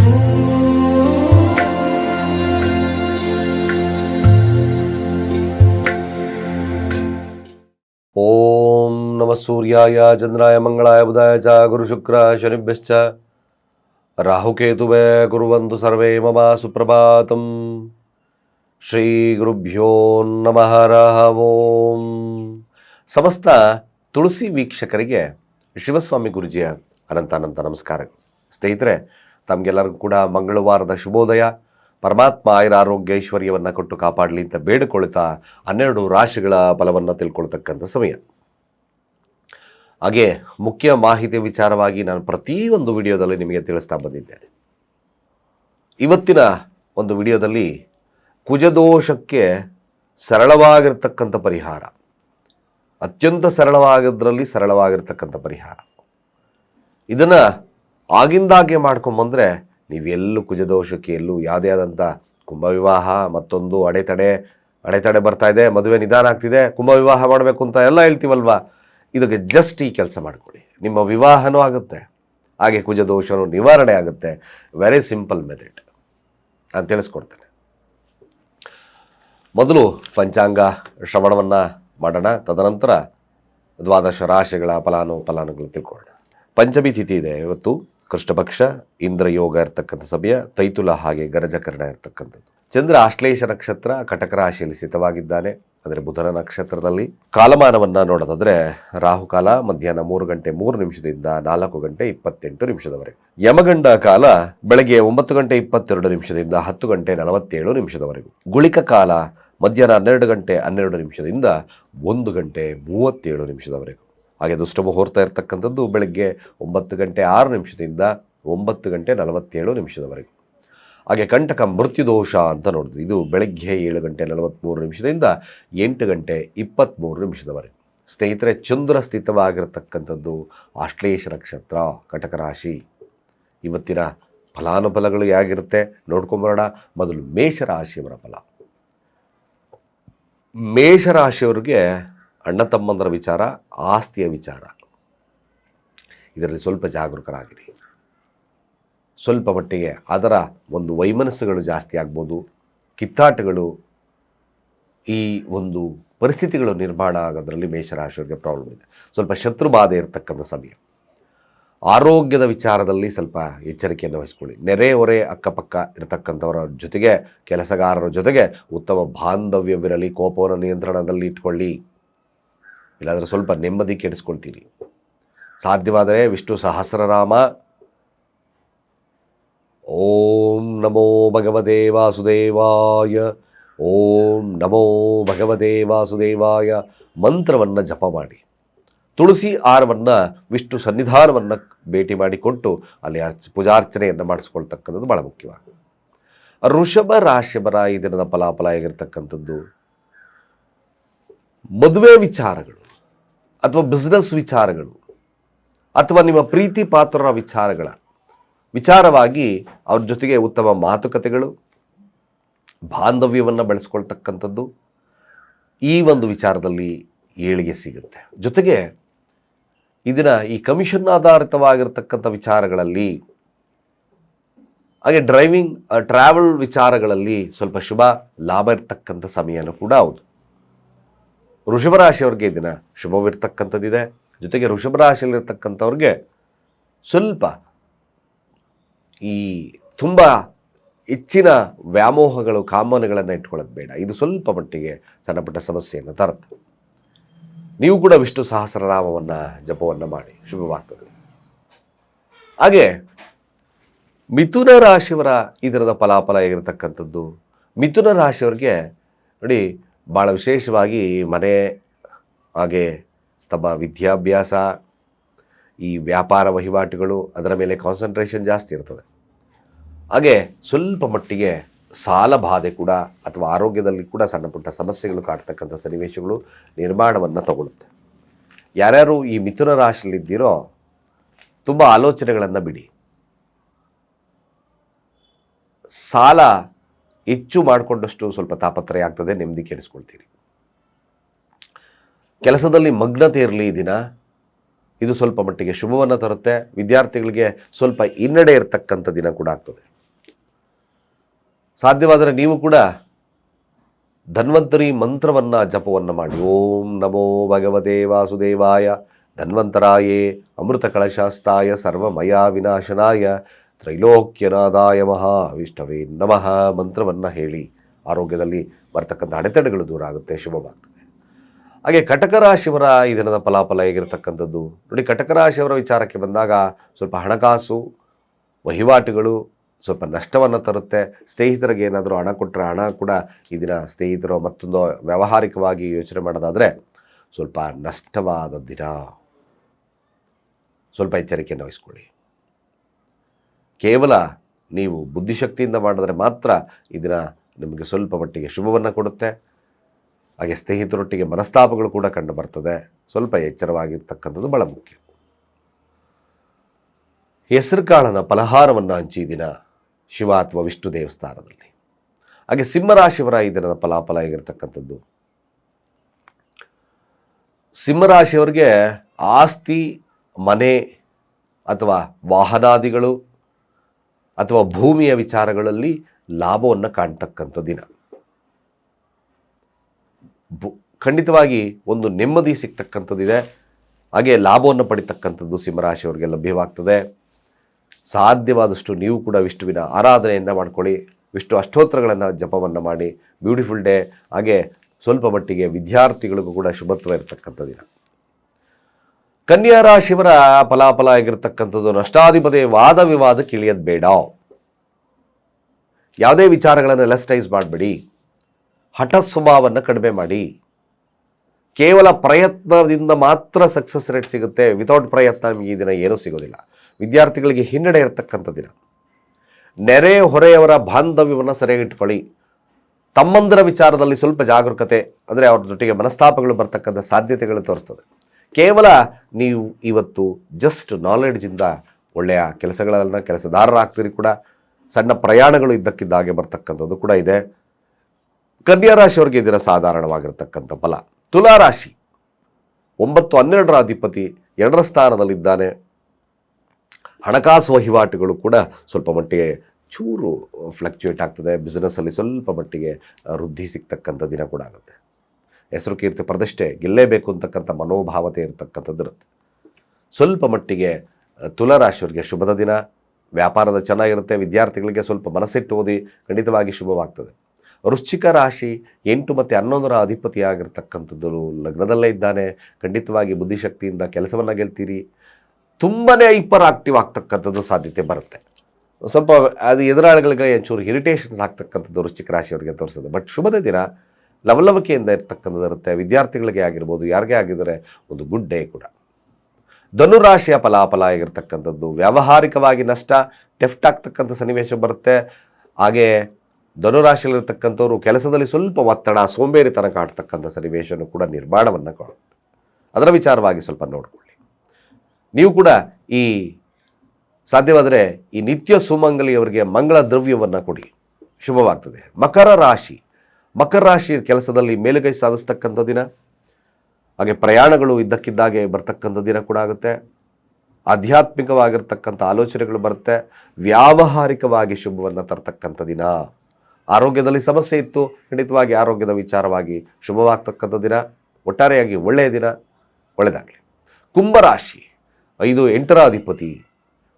ಓಂ ನಮ ಸೂರ್ಯಾಯ ಚಂದ್ರಾಯ ಮಂಗಳಾಯ ಬುಧಾಯ ಚ ಗುರು ಶುಕ್ರ ಶನಿಭ್ಯಶ್ಚ ರಾಹುಕೇತುವೆ ಕುರುವಂತು ಸರ್ವೇ ಮಮ ಸುಪ್ರಭಾತಂ ಶ್ರೀ ಗುರುಭ್ಯೋ ನಮಃ ರಾಹವೋಂ ಸಮಸ್ತ ತುಳಸಿ ವೀಕ್ಷಕರಿಗೆ ಶಿವಸ್ವಾಮಿ ಗುರುಜಿಯ ಅನಂತಾನಂತ ನಮಸ್ಕಾರ. ಸ್ನೇಹಿತರೆ ತಮಗೆಲ್ಲರಿಗೂ ಕೂಡ ಮಂಗಳವಾರದ ಶುಭೋದಯ. ಪರಮಾತ್ಮ ಆಯುರ ಆರೋಗ್ಯ ಐಶ್ವರ್ಯವನ್ನು ಕೊಟ್ಟು ಕಾಪಾಡಲಿ ಅಂತ ಬೇಡಿಕೊಳ್ತಾ ಹನ್ನೆರಡು ರಾಶಿಗಳ ಬಲವನ್ನು ತಿಳ್ಕೊಳ್ತಕ್ಕಂಥ ಸಮಯ. ಹಾಗೆ ಮುಖ್ಯ ಮಾಹಿತಿ ವಿಚಾರವಾಗಿ ನಾನು ಪ್ರತಿಯೊಂದು ವಿಡಿಯೋದಲ್ಲಿ ನಿಮಗೆ ತಿಳಿಸ್ತಾ ಬಂದಿದ್ದೇನೆ. ಇವತ್ತಿನ ಒಂದು ವಿಡಿಯೋದಲ್ಲಿ ಕುಜದೋಷಕ್ಕೆ ಸರಳವಾಗಿರ್ತಕ್ಕಂಥ ಪರಿಹಾರ. ಅತ್ಯಂತ ಸರಳವಾಗಿದ್ದರಲ್ಲಿ ಸರಳವಾಗಿರ್ತಕ್ಕಂಥ ಪರಿಹಾರ. ಇದನ್ನು ಆಗಿಂದಾಗೆ ಮಾಡ್ಕೊಂಬಂದರೆ ನೀವೆಲ್ಲೂ ಕುಜದೋಷಕ್ಕೆ, ಎಲ್ಲೂ ಯಾವುದೇ ಆದಂಥ ಕುಂಭ ವಿವಾಹ ಮತ್ತೊಂದು ಅಡೆತಡೆ ಅಡೆತಡೆ ಬರ್ತಾ ಇದೆ, ಮದುವೆ ನಿಧಾನ ಆಗ್ತಿದೆ ಕುಂಭ ವಿವಾಹ ಮಾಡಬೇಕು ಅಂತ ಎಲ್ಲ ಹೇಳ್ತೀವಲ್ವಾ? ಇದಕ್ಕೆ ಜಸ್ಟ್ ಈ ಕೆಲಸ ಮಾಡ್ಕೊಳ್ಳಿ. ನಿಮ್ಮ ವಿವಾಹನೂ ಆಗುತ್ತೆ. ಹಾಗೆ ಕುಜದೋಷನೂ ನಿವಾರಣೆ ಆಗುತ್ತೆ. ವೆರಿ ಸಿಂಪಲ್ ಮೆಥಡ್ ನಾನು ತಿಳಿಸ್ಕೊಡ್ತೇನೆ. ಮೊದಲು ಪಂಚಾಂಗ ಶ್ರವಣವನ್ನು ಮಾಡೋಣ. ತದನಂತರ ದ್ವಾದಶ ರಾಶಿಗಳ ಫಲಾನು ಫಲಾನುಗಳು ತಿಳ್ಕೊಳ್ಳೋಣ. ಪಂಚಮಿ ತಿಥಿ ಇದೆ ಇವತ್ತು. ಕೃಷ್ಣಪಕ್ಷ ಇಂದ್ರ ಯೋಗ ಇರ್ತಕ್ಕಂಥ ಸಮಯ, ತೈತುಲ ಹಾಗೆ ಗರಜಕರಣ ಇರ್ತಕ್ಕಂಥದ್ದು. ಚಂದ್ರ ಆಶ್ಲೇಷ ನಕ್ಷತ್ರ ಕಟಕ ರಾಶಿಯಲ್ಲಿ ಸ್ಥಿತವಾಗಿದ್ದಾನೆ. ಅಂದರೆ ಬುಧನ ನಕ್ಷತ್ರದಲ್ಲಿ ಕಾಲಮಾನವನ್ನು ನೋಡೋದಾದರೆ ರಾಹುಕಾಲ ಮಧ್ಯಾಹ್ನ ಮೂರು ಗಂಟೆ ಮೂರು ನಿಮಿಷದಿಂದ ನಾಲ್ಕು ಗಂಟೆ ಇಪ್ಪತ್ತೆಂಟು ನಿಮಿಷದವರೆಗೆ ಯಮಗಂಡ ಕಾಲ ಬೆಳಗ್ಗೆ ಒಂಬತ್ತು ಗಂಟೆ ಇಪ್ಪತ್ತೆರಡು ನಿಮಿಷದಿಂದ ಹತ್ತು ಗಂಟೆ ನಲವತ್ತೇಳು ನಿಮಿಷದವರೆಗೂ. ಗುಳಿಕ ಕಾಲ ಮಧ್ಯಾಹ್ನ ಹನ್ನೆರಡು ಗಂಟೆ ಹನ್ನೆರಡು ನಿಮಿಷದಿಂದ ಒಂದು ಗಂಟೆ ಮೂವತ್ತೇಳು ನಿಮಿಷದವರೆಗೂ. ಹಾಗೆ ದುಷ್ಟಮ ಹೋರ್ತಾ ಇರತಕ್ಕಂಥದ್ದು ಬೆಳಗ್ಗೆ ಒಂಬತ್ತು ಗಂಟೆ ಆರು ನಿಮಿಷದಿಂದ ಒಂಬತ್ತು ಗಂಟೆ ನಲವತ್ತೇಳು ನಿಮಿಷದವರೆಗೂ. ಹಾಗೆ ಕಂಟಕ ಮೃತ್ಯುದೋಷ ಅಂತ ನೋಡಿದ್ವಿ. ಇದು ಬೆಳಗ್ಗೆ ಏಳು ಗಂಟೆ ನಲವತ್ತ್ಮೂರು ನಿಮಿಷದಿಂದ ಎಂಟು ಗಂಟೆ ಇಪ್ಪತ್ತ್ಮೂರು ನಿಮಿಷದವರೆಗೆ. ಸ್ನೇಹಿತರೆ ಚಂದ್ರ ಸ್ಥಿತವಾಗಿರತಕ್ಕಂಥದ್ದು ಆಶ್ಲೇಷ ನಕ್ಷತ್ರ, ಕಟಕ ರಾಶಿ. ಇವತ್ತಿನ ಫಲಾನುಫಲಗಳು ಹೇಗಿರುತ್ತೆ ನೋಡ್ಕೊಂಬರೋಣ ಮೊದಲು ಮೇಷರಾಶಿಯವರ ಫಲ. ಮೇಷರಾಶಿಯವರಿಗೆ ಅಣ್ಣ ತಮ್ಮಂದರ ವಿಚಾರ, ಆಸ್ತಿಯ ವಿಚಾರ. ಇದರಲ್ಲಿ ಸ್ವಲ್ಪ ಜಾಗರೂಕರಾಗಿರಿ. ಸ್ವಲ್ಪ ಮಟ್ಟಿಗೆ ಅದರ ಒಂದು ವೈಮನಸ್ಸುಗಳು ಜಾಸ್ತಿ ಆಗ್ಬೋದು. ಕಿತ್ತಾಟಗಳು ಈ ಒಂದು ಪರಿಸ್ಥಿತಿಗಳು ನಿರ್ಮಾಣ ಆಗೋದರಲ್ಲಿ ಮೇಷರಾಶಿಯವರಿಗೆ ಪ್ರಾಬ್ಲಮ್ ಇದೆ. ಸ್ವಲ್ಪ ಶತ್ರು ಬಾಧೆ ಇರತಕ್ಕಂಥ ಸಮಯ. ಆರೋಗ್ಯದ ವಿಚಾರದಲ್ಲಿ ಸ್ವಲ್ಪ ಎಚ್ಚರಿಕೆಯನ್ನು ವಹಿಸ್ಕೊಳ್ಳಿ. ನೆರೆ, ಹೊರೆ, ಅಕ್ಕಪಕ್ಕ ಇರತಕ್ಕಂಥವರ ಜೊತೆಗೆ, ಕೆಲಸಗಾರರ ಜೊತೆಗೆ ಉತ್ತಮ ಬಾಂಧವ್ಯವಿರಲಿ, ಕೋಪವನ್ನು ನಿಯಂತ್ರಣದಲ್ಲಿ ಇಟ್ಕೊಳ್ಳಿ. ಇಲ್ಲಾಂದರೆ ಸ್ವಲ್ಪ ನೆಮ್ಮದಿ ಕೆಡಿಸ್ಕೊಳ್ತೀರಿ ಸಾಧ್ಯವಾದರೆ ವಿಷ್ಣು ಸಹಸ್ರನಾಮ. ಓಂ ನಮೋ ಭಗವತೆ ವಾಸುದೇವಾಯ. ಓಂ ನಮೋ ಭಗವತೆ ವಾಸುದೇವಾಯ. ಮಂತ್ರವನ್ನು ಜಪ ಮಾಡಿ. ತುಳಸಿ ಆರವನ್ನು ವಿಷ್ಣು ಸನ್ನಿಧಾನವನ್ನು ಭೇಟಿ ಮಾಡಿಕೊಟ್ಟು ಅಲ್ಲಿ ಅರ್ಚ ಪೂಜಾರ್ಚನೆಯನ್ನು ಮಾಡಿಸ್ಕೊಳ್ತಕ್ಕಂಥದ್ದು ಭಾಳ ಮುಖ್ಯವಾಗಿದೆ ಋಷಭ ರಾಶಿಭರ ಈ ದಿನದ ಫಲಾಫಲ ಆಗಿರ್ತಕ್ಕಂಥದ್ದು ಮದುವೆ ವಿಚಾರಗಳು. ಅಥವಾ ಬಿಸ್ನೆಸ್ ವಿಚಾರಗಳು ಅಥವಾ ನಿಮ್ಮ ಪ್ರೀತಿ ಪಾತ್ರರ ವಿಚಾರಗಳ ವಿಚಾರವಾಗಿ ಅವ್ರ ಜೊತೆಗೆ ಉತ್ತಮ ಮಾತುಕತೆಗಳು, ಬಾಂಧವ್ಯವನ್ನು ಬೆಳೆಸ್ಕೊಳ್ತಕ್ಕಂಥದ್ದು ಈ ಒಂದು ವಿಚಾರದಲ್ಲಿ ಏಳಿಗೆ ಸಿಗುತ್ತೆ. ಜೊತೆಗೆ ಇದನ್ನ ಈ ಕಮಿಷನ್ ಆಧಾರಿತವಾಗಿರ್ತಕ್ಕಂಥ ವಿಚಾರಗಳಲ್ಲಿ, ಹಾಗೆ ಡ್ರೈವಿಂಗ್ ಟ್ರಾವೆಲ್ ವಿಚಾರಗಳಲ್ಲಿ ಸ್ವಲ್ಪ ಶುಭ, ಲಾಭ ಇರ್ತಕ್ಕಂಥ ಸಮಯನೂ ಕೂಡ ಹೌದು. ವೃಷಭ ರಾಶಿಯವ್ರಿಗೆ ಈ ದಿನ ಶುಭವಿರ್ತಕ್ಕಂಥದ್ದಿದೆ. ಜೊತೆಗೆ ವೃಷಭ ರಾಶಿಯಲ್ಲಿರ್ತಕ್ಕಂಥವ್ರಿಗೆ ಸ್ವಲ್ಪ ಈ ತುಂಬ ಹೆಚ್ಚಿನ ವ್ಯಾಮೋಹಗಳು, ಕಾಮನೆಗಳನ್ನು ಇಟ್ಕೊಳ್ಳೋದು ಬೇಡ. ಇದು ಸ್ವಲ್ಪ ಮಟ್ಟಿಗೆ ಸಣ್ಣಪುಟ್ಟ ಸಮಸ್ಯೆಯನ್ನು ತರುತ್ತೆ. ನೀವು ಕೂಡ ವಿಷ್ಣು ಸಹಸ್ರನಾಮವನ್ನು ಜಪವನ್ನು ಮಾಡಿ. ಶುಭವಾಗ್ತದೆ. ಹಾಗೆ ಮಿಥುನ ರಾಶಿಯವರ ಇದರದ ಫಲಾಫಲ ಆಗಿರತಕ್ಕಂಥದ್ದು ಮಿಥುನ ರಾಶಿಯವ್ರಿಗೆ ನೋಡಿ ಭಾಳ ವಿಶೇಷವಾಗಿ ಮನೆ ಹಾಗೆ ತಮ್ಮ ವಿದ್ಯಾಭ್ಯಾಸ, ಈ ವ್ಯಾಪಾರ ವಹಿವಾಟುಗಳು ಅದರ ಮೇಲೆ ಕಾನ್ಸಂಟ್ರೇಷನ್ ಜಾಸ್ತಿ ಇರ್ತದೆ. ಹಾಗೆ ಸ್ವಲ್ಪ ಮಟ್ಟಿಗೆ ಸಾಲ ಬಾಧೆ ಕೂಡ ಅಥವಾ ಆರೋಗ್ಯದಲ್ಲಿ ಕೂಡ ಸಣ್ಣ ಪುಟ್ಟ ಸಮಸ್ಯೆಗಳು ಕಾಡ್ತಕ್ಕಂಥ ಸನ್ನಿವೇಶಗಳು ನಿರ್ಮಾಣವನ್ನು ತಗೊಳುತ್ತೆ ಯಾರ್ಯಾರು ಈ ಮಿಥುನ ರಾಶಿಯಲ್ಲಿದ್ದೀರೋ ತುಂಬ ಆಲೋಚನೆಗಳನ್ನು ಬಿಡಿ. ಸಾಲ ಹೆಚ್ಚು ಮಾಡಿಕೊಂಡಷ್ಟು ಸ್ವಲ್ಪ ತಾಪತ್ರಯ ಆಗ್ತದೆ, ನೆಮ್ಮದಿ ಕೆಡಿಸ್ಕೊಳ್ತೀರಿ. ಕೆಲಸದಲ್ಲಿ ಮಗ್ನತೆ ಇರಲಿ ಈ ದಿನ. ಇದು ಸ್ವಲ್ಪ ಮಟ್ಟಿಗೆ ಶುಭವನ್ನು ತರುತ್ತೆ. ವಿದ್ಯಾರ್ಥಿಗಳಿಗೆ ಸ್ವಲ್ಪ ಹಿನ್ನಡೆ ಇರತಕ್ಕಂಥ ದಿನ ಕೂಡ ಆಗ್ತದೆ. ಸಾಧ್ಯವಾದರೆ ನೀವು ಕೂಡ ಧನ್ವಂತರಿ ಮಂತ್ರವನ್ನು, ಜಪವನ್ನು ಮಾಡಿ. ಓಂ ನಮೋ ಭಗವತೆ ವಾಸುದೇವಾಯ. ಧನ್ವಂತರಾಯೇ ಅಮೃತ ಕಳಶಾಸ್ತಾಯ ಸರ್ವಮಯ ವಿನಾಶನಾಯ. ತ್ರೈಲೋಕ್ಯನಾದಾಯ ಮಹಾ ವಿಷ್ಣವೇ ನಮಃ ಮಂತ್ರವನ್ನು ಹೇಳಿ ಆರೋಗ್ಯದಲ್ಲಿ ಬರ್ತಕ್ಕಂಥ ಅಡೆತಡೆಗಳು ದೂರ ಆಗುತ್ತೆ, ಶುಭವಾಗ್ತದೆ. ಹಾಗೆ ಕಟಕ ರಾಶಿಯವರ ಈ ದಿನದ ಫಲಾಫಲ ಹೇಗಿರತಕ್ಕಂಥದ್ದು? ನೋಡಿ ಕಟಕರಾಶಿಯವರ ವಿಚಾರಕ್ಕೆ ಬಂದಾಗ ಸ್ವಲ್ಪ ಹಣಕಾಸು, ವಹಿವಾಟುಗಳು ಸ್ವಲ್ಪ ನಷ್ಟವನ್ನು ತರುತ್ತೆ. ಸ್ನೇಹಿತರಿಗೆ ಏನಾದರೂ ಹಣ ಕೊಟ್ಟರೆ ಹಣ ಕೂಡ ಈ ದಿನ ಸ್ನೇಹಿತರು ಮತ್ತೊಂದು ವ್ಯಾವಹಾರಿಕವಾಗಿ ಯೋಚನೆ ಮಾಡೋದಾದರೆ ಸ್ವಲ್ಪ ನಷ್ಟವಾದ ದಿನ. ಸ್ವಲ್ಪ ಎಚ್ಚರಿಕೆಯನ್ನು ವಹಿಸ್ಕೊಳ್ಳಿ. ಕೇವಲ ನೀವು ಬುದ್ಧಿಶಕ್ತಿಯಿಂದ ಮಾಡಿದ್ರೆ ಮಾತ್ರ ಇದನ್ನು ನಿಮಗೆ ಸ್ವಲ್ಪ ಮಟ್ಟಿಗೆ ಶುಭವನ್ನು ಕೊಡುತ್ತೆ. ಹಾಗೆ ಸ್ನೇಹಿತರೊಟ್ಟಿಗೆ ಮನಸ್ತಾಪಗಳು ಕೂಡ ಕಂಡು ಬರ್ತದೆ. ಸ್ವಲ್ಪ ಎಚ್ಚರವಾಗಿರ್ತಕ್ಕಂಥದ್ದು ಬಹಳ ಮುಖ್ಯ. ಹೆಸರು ಕಾಳನ ಫಲಹಾರವನ್ನು ಹಂಚಿ ದಿನ ಶಿವ ಅಥವಾ ವಿಷ್ಣು ದೇವಸ್ಥಾನದಲ್ಲಿ. ಹಾಗೆ ಸಿಂಹರಾಶಿಯವರ ಈ ದಿನದ ಫಲಾಫಲ ಆಗಿರ್ತಕ್ಕಂಥದ್ದು ಸಿಂಹರಾಶಿಯವರಿಗೆ ಆಸ್ತಿ, ಮನೆ ಅಥವಾ ವಾಹನಾದಿಗಳು ಅಥವಾ ಭೂಮಿಯ ವಿಚಾರಗಳಲ್ಲಿ ಲಾಭವನ್ನು ಕಾಣ್ತಕ್ಕಂಥ ದಿನ. ಖಂಡಿತವಾಗಿ ಒಂದು ನೆಮ್ಮದಿ ಸಿಗ್ತಕ್ಕಂಥದ್ದಿದೆ ಹಾಗೆ ಲಾಭವನ್ನು ಪಡಿತಕ್ಕಂಥದ್ದು ಸಿಂಹರಾಶಿಯವರಿಗೆ ಲಭ್ಯವಾಗ್ತದೆ. ಸಾಧ್ಯವಾದಷ್ಟು ನೀವು ಕೂಡ ವಿಷ್ಣುವಿನ ಆರಾಧನೆಯನ್ನು ಮಾಡ್ಕೊಳ್ಳಿ. ವಿಷ್ಣು ಅಷ್ಟೋತ್ತರಗಳನ್ನು ಜಪವನ್ನು ಮಾಡಿ. Beautiful day. ಹಾಗೆ ಸ್ವಲ್ಪ ಮಟ್ಟಿಗೆ ವಿದ್ಯಾರ್ಥಿಗಳಿಗೂ ಕೂಡ ಶುಭತ್ವ ಇರತಕ್ಕಂಥ ದಿನ. ಕನ್ಯಾ ರಾಶಿಯವರ ಫಲಾಫಲ ಆಗಿರ್ತಕ್ಕಂಥದ್ದು ನಷ್ಟಾಧಿಪತಿ ವಾದ ವಿವಾದಕ್ಕೆ ಇಳಿಯೋದು ಬೇಡ. ಯಾವುದೇ ವಿಚಾರಗಳನ್ನು ಲೆಸ್ಟೈಸ್ ಮಾಡಬೇಡಿ. ಹಠ ಸ್ವಭಾವವನ್ನು ಕಡಿಮೆ ಮಾಡಿ. ಕೇವಲ ಪ್ರಯತ್ನದಿಂದ ಮಾತ್ರ ಸಕ್ಸಸ್ ರೇಟ್ ಸಿಗುತ್ತೆ. ವಿತೌಟ್ ಪ್ರಯತ್ನ ನಿಮಗೆ ಈ ದಿನ ಏನೂ ಸಿಗೋದಿಲ್ಲ. ವಿದ್ಯಾರ್ಥಿಗಳಿಗೆ ಹಿನ್ನಡೆ ಇರತಕ್ಕಂಥ ದಿನ. ನೆರೆ ಹೊರೆಯವರ ಬಾಂಧವ್ಯವನ್ನು ಸರಿಯಾಗಿ ಇಟ್ಕೊಳ್ಳಿ. ತಮ್ಮಂದರ ವಿಚಾರದಲ್ಲಿ ಸ್ವಲ್ಪ ಜಾಗರೂಕತೆ, ಅಂದರೆ ಅವ್ರ ಜೊತೆಗೆ ಮನಸ್ತಾಪಗಳು ಬರ್ತಕ್ಕಂಥ ಸಾಧ್ಯತೆಗಳು ತೋರಿಸ್ತದೆ. ಕೇವಲ ನೀವು ಇವತ್ತು ಜಸ್ಟ್ ನಾಲೆಡ್ಜಿಂದ ಒಳ್ಳೆಯ ಕೆಲಸಗಳನ್ನು ಕೆಲಸದಾರರಾಗ್ತೀರಿ ಕೂಡ. ಸಣ್ಣ ಪ್ರಯಾಣಗಳು ಇದ್ದಕ್ಕಿದ್ದ ಹಾಗೆ ಬರ್ತಕ್ಕಂಥದ್ದು ಕೂಡ ಇದೆ. ಕನ್ಯಾ ರಾಶಿಯವರಿಗೆ ಇದರ ಸಾಧಾರಣವಾಗಿರ್ತಕ್ಕಂಥ ಫಲ. ತುಲಾ ರಾಶಿ ಒಂಬತ್ತು ಹನ್ನೆರಡರ ಅಧಿಪತಿ ಎರಡರ ಸ್ಥಾನದಲ್ಲಿದ್ದಾನೆ. ಹಣಕಾಸು ವಹಿವಾಟುಗಳು ಕೂಡ ಸ್ವಲ್ಪ ಮಟ್ಟಿಗೆ ಚೂರು ಫ್ಲಕ್ಚುಯೇಟ್ ಆಗ್ತದೆ. ಬಿಸ್ನೆಸ್ಸಲ್ಲಿ ಸ್ವಲ್ಪ ಮಟ್ಟಿಗೆ ವೃದ್ಧಿ ಸಿಗ್ತಕ್ಕಂಥ ದಿನ ಕೂಡ ಆಗುತ್ತೆ. ಹೆಸರು ಕೀರ್ತಿ ಪ್ರತಿಷ್ಠೆ ಗೆಲ್ಲೇಬೇಕು ಅಂತಕ್ಕಂಥ ಮನೋಭಾವತೆ ಇರತಕ್ಕಂಥದ್ದು ಇರುತ್ತೆ. ಸ್ವಲ್ಪ ಮಟ್ಟಿಗೆ ತುಲಾರಾಶಿಯವರಿಗೆ ತುಲಾ ರಾಶಿಯವರಿಗೆ ಶುಭದ ದಿನ, ವ್ಯಾಪಾರದ ಚೆನ್ನಾಗಿರುತ್ತೆ, ವಿದ್ಯಾರ್ಥಿಗಳಿಗೆ ಸ್ವಲ್ಪ ಮನಸ್ಸಿಟ್ಟು ಓದಿ ಖಂಡಿತವಾಗಿ ಶುಭವಾಗ್ತದೆ. ವೃಶ್ಚಿಕ ರಾಶಿ ಎಂಟು ಮತ್ತು ಹನ್ನೊಂದರ ಅಧಿಪತಿಯಾಗಿರ್ತಕ್ಕಂಥದ್ದು ಲಗ್ನದಲ್ಲೇ ಇದ್ದಾನೆ, ಖಂಡಿತವಾಗಿ ಬುದ್ಧಿಶಕ್ತಿಯಿಂದ ಕೆಲಸವನ್ನು ಗೆಲ್ತೀರಿ. ತುಂಬಾ ಹೈಪರ್ ಆಕ್ಟಿವ್ ಆಗ್ತಕ್ಕಂಥದ್ದು ಸಾಧ್ಯತೆ ಬರುತ್ತೆ. ಸ್ವಲ್ಪ ಅದು ಎದುರಾಳಿಗಳಿಗೆ ಒಂಚೂರು ಇರಿಟೇಷನ್ಸ್ ಆಗ್ತಕ್ಕಂಥದ್ದು ವೃಶ್ಚಿಕ ರಾಶಿಯವರಿಗೆ ತೋರಿಸೋದು ಬಟ್ ಶುಭದ ದಿನ ಲವಲವಿಕೆಯಿಂದ ಇರ್ತಕ್ಕಂಥದ್ದು ಇರುತ್ತೆ. ವಿದ್ಯಾರ್ಥಿಗಳಿಗೆ ಆಗಿರ್ಬೋದು, ಯಾರಿಗೆ ಆಗಿದರೆ ಒಂದು ಗುಡ್ ಡೇ ಕೂಡ. ಧನುರಾಶಿಯ ಫಲಾಫಲ ಆಗಿರ್ತಕ್ಕಂಥದ್ದು, ವ್ಯಾವಹಾರಿಕವಾಗಿ ನಷ್ಟ ಟೆಫ್ಟ್ ಆಗ್ತಕ್ಕಂಥ ಸನ್ನಿವೇಶ ಬರುತ್ತೆ. ಹಾಗೇ ಧನುರಾಶಿಯಲ್ಲಿರ್ತಕ್ಕಂಥವ್ರು ಕೆಲಸದಲ್ಲಿ ಸ್ವಲ್ಪ ಒತ್ತಡ, ಸೋಂಬೇರಿತನ ಕಾಡ್ತಕ್ಕಂಥ ಸನ್ನಿವೇಶನೂ ಕೂಡ ನಿರ್ಮಾಣವನ್ನು ಕಾಣುತ್ತೆ. ಅದರ ವಿಚಾರವಾಗಿ ಸ್ವಲ್ಪ ನೋಡಿಕೊಳ್ಳಿ. ನೀವು ಕೂಡ ಈ ಸಾಧ್ಯವಾದರೆ ಈ ನಿತ್ಯ ಸುಮಂಗಲಿಯವರಿಗೆ ಮಂಗಳ ದ್ರವ್ಯವನ್ನು ಕೊಡಿ. ಶುಭವಾಗ್ತದೆ. ಮಕರ ರಾಶಿ. ಮಕರ ರಾಶಿ ಕೆಲಸದಲ್ಲಿ ಮೇಲುಗೈ ಸಾಧಿಸ್ತಕ್ಕಂಥ ದಿನ, ಹಾಗೆ ಪ್ರಯಾಣಗಳು ಇದ್ದಕ್ಕಿದ್ದಾಗೆ ಬರ್ತಕ್ಕಂಥ ದಿನ ಕೂಡ ಆಗುತ್ತೆ. ಆಧ್ಯಾತ್ಮಿಕವಾಗಿರ್ತಕ್ಕಂಥ ಆಲೋಚನೆಗಳು ಬರುತ್ತೆ. ವ್ಯಾವಹಾರಿಕವಾಗಿ ಶುಭವನ್ನು ತರ್ತಕ್ಕಂಥ ದಿನ. ಆರೋಗ್ಯದಲ್ಲಿ ಸಮಸ್ಯೆ ಇತ್ತು, ಖಂಡಿತವಾಗಿ ಆರೋಗ್ಯದ ವಿಚಾರವಾಗಿ ಶುಭವಾಗ್ತಕ್ಕಂಥ ದಿನ. ಒಟ್ಟಾರೆಯಾಗಿ ಒಳ್ಳೆಯ ದಿನ ಒಳ್ಳೆಯದಾಗಲಿ ಕುಂಭರಾಶಿ ಐದು ಎಂಟರ ಅಧಿಪತಿ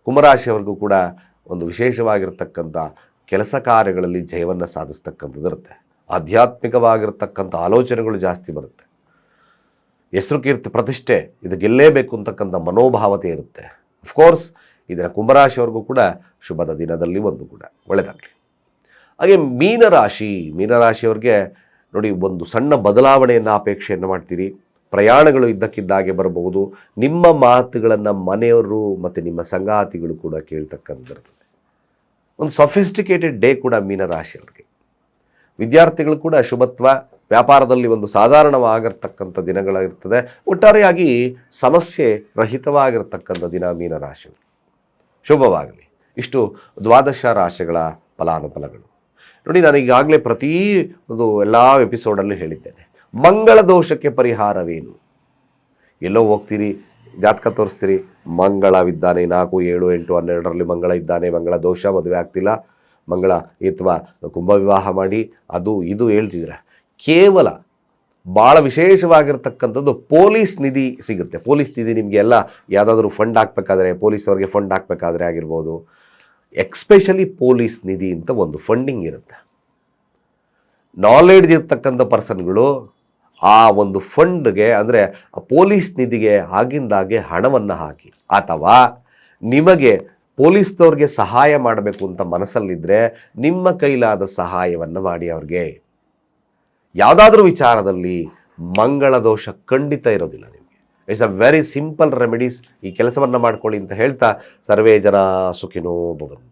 ಕುಂಭರಾಶಿಯವರೆಗೂ ಕೂಡ ಒಂದು ವಿಶೇಷವಾಗಿರ್ತಕ್ಕಂಥ ಕೆಲಸ ಕಾರ್ಯಗಳಲ್ಲಿ ಜಯವನ್ನು ಸಾಧಿಸ್ತಕ್ಕಂಥದ್ದು ಇರುತ್ತೆ ಆಧ್ಯಾತ್ಮಿಕವಾಗಿರ್ತಕ್ಕಂಥ ಆಲೋಚನೆಗಳು ಜಾಸ್ತಿ ಬರುತ್ತೆ. ಹೆಸರು ಕೀರ್ತಿ ಪ್ರತಿಷ್ಠೆ, ಇದು ಗೆಲ್ಲೇಬೇಕು ಅಂತಕ್ಕಂಥ ಮನೋಭಾವತೆ ಇರುತ್ತೆ. ಅಫ್ಕೋರ್ಸ್ ಇದರ ಕುಂಭರಾಶಿಯವರೆಗೂ ಕೂಡ ಶುಭದ ದಿನದಲ್ಲಿ ಒಂದು ಕೂಡ ಒಳ್ಳೆಯದಾಗಲಿ ಹಾಗೆ ಮೀನರಾಶಿ, ಮೀನರಾಶಿಯವ್ರಿಗೆ ನೋಡಿ, ಒಂದು ಸಣ್ಣ ಬದಲಾವಣೆಯನ್ನು, ಅಪೇಕ್ಷೆಯನ್ನು ಮಾಡ್ತೀರಿ. ಪ್ರಯಾಣಗಳು ಇದ್ದಕ್ಕಿದ್ದಾಗೆ ಬರಬಹುದು. ನಿಮ್ಮ ಮಾತುಗಳನ್ನು ಮನೆಯವರು ಮತ್ತು ನಿಮ್ಮ ಸಂಗಾತಿಗಳು ಕೂಡ ಕೇಳ್ತಕ್ಕಂಥದ್ದು ಒಂದು ಸೊಫಿಸ್ಟಿಕೇಟೆಡ್ ಡೇ ಕೂಡ ಮೀನರಾಶಿಯವ್ರಿಗೆ. ವಿದ್ಯಾರ್ಥಿಗಳು ಕೂಡ ಶುಭತ್ವ, ವ್ಯಾಪಾರದಲ್ಲಿ ಒಂದು ಸಾಧಾರಣವಾಗಿರ್ತಕ್ಕಂಥ ದಿನಗಳಾಗಿರ್ತದೆ. ಒಟ್ಟಾರೆಯಾಗಿ ಸಮಸ್ಯೆ ರಹಿತವಾಗಿರ್ತಕ್ಕಂಥ ದಿನ ಮೀನರಾಶಿ ಶುಭವಾಗಲಿ. ಇಷ್ಟು ದ್ವಾದಶ ರಾಶಿಗಳ ಫಲಾನುಫಲಗಳು ನೋಡಿ, ನಾನು ಈಗಾಗಲೇ ಪ್ರತಿ ಒಂದು ಎಲ್ಲ ಎಪಿಸೋಡಲ್ಲೂ ಹೇಳಿದ್ದೇನೆ. ಮಂಗಳ ದೋಷಕ್ಕೆ ಪರಿಹಾರವೇನು? ಎಲ್ಲೋ ಹೋಗ್ತೀರಿ, ಜಾತಕ ತೋರಿಸ್ತೀರಿ, ಮಂಗಳವಿದ್ದಾನೆ, ನಾಲ್ಕು, ಏಳು, ಎಂಟು, ಹನ್ನೆರಡರಲ್ಲಿ ಮಂಗಳ ಇದ್ದಾನೆ, ಮಂಗಳ ದೋಷ, ಮದುವೆ ಆಗ್ತಿಲ್ಲ. ಮಂಗಳ ಅಥವಾ ಕುಂಭ ವಿವಾಹ ಮಾಡಿ, ಅದು ಇದು ಹೇಳ್ತಿದ್ರೆ ಕೇವಲ ಭಾಳ ವಿಶೇಷವಾಗಿರ್ತಕ್ಕಂಥದ್ದು ಪೊಲೀಸ್ ನಿಧಿ ಸಿಗುತ್ತೆ. ಪೊಲೀಸ್ ನಿಧಿ ನಿಮಗೆ ಎಲ್ಲ ಯಾವುದಾದ್ರೂ ಫಂಡ್ ಹಾಕಬೇಕಾದ್ರೆ, ಪೊಲೀಸ್ ಅವ್ರಿಗೆ ಫಂಡ್ ಹಾಕಬೇಕಾದ್ರೆ ಆಗಿರ್ಬೋದು. ಎಕ್ಸ್ಪೆಷಲಿ ಪೊಲೀಸ್ ನಿಧಿ ಅಂತ ಒಂದು ಫಂಡಿಂಗ್ ಇರುತ್ತೆ. ನಾಲೆಡ್ಜ್ ಇರ್ತಕ್ಕಂಥ ಪರ್ಸನ್ಗಳು ಆ ಒಂದು ಫಂಡ್ಗೆ ಅಂದರೆ ಪೊಲೀಸ್ ನಿಧಿಗೆ ಆಗಿಂದಾಗೆ ಹಣವನ್ನು ಹಾಕಿ. ಅಥವಾ ನಿಮಗೆ ಪೊಲೀಸ್ನವ್ರಿಗೆ ಸಹಾಯ ಮಾಡಬೇಕು ಅಂತ ಮನಸ್ಸಲ್ಲಿದ್ದರೆ ನಿಮ್ಮ ಕೈಲಾದ ಸಹಾಯವನ್ನು ಮಾಡಿ ಅವ್ರಿಗೆ. ಯಾವುದಾದ್ರೂ ವಿಚಾರದಲ್ಲಿ ಮಂಗಳ ದೋಷ ಖಂಡಿತ ಇರೋದಿಲ್ಲ ನಿಮಗೆ. It's a very simple remedies ಈ ಕೆಲಸವನ್ನು ಮಾಡ್ಕೊಳ್ಳಿ ಅಂತ ಹೇಳ್ತಾ ಸರ್ವೇ ಜನ ಸುಖಿನೋ ಭವಂತು.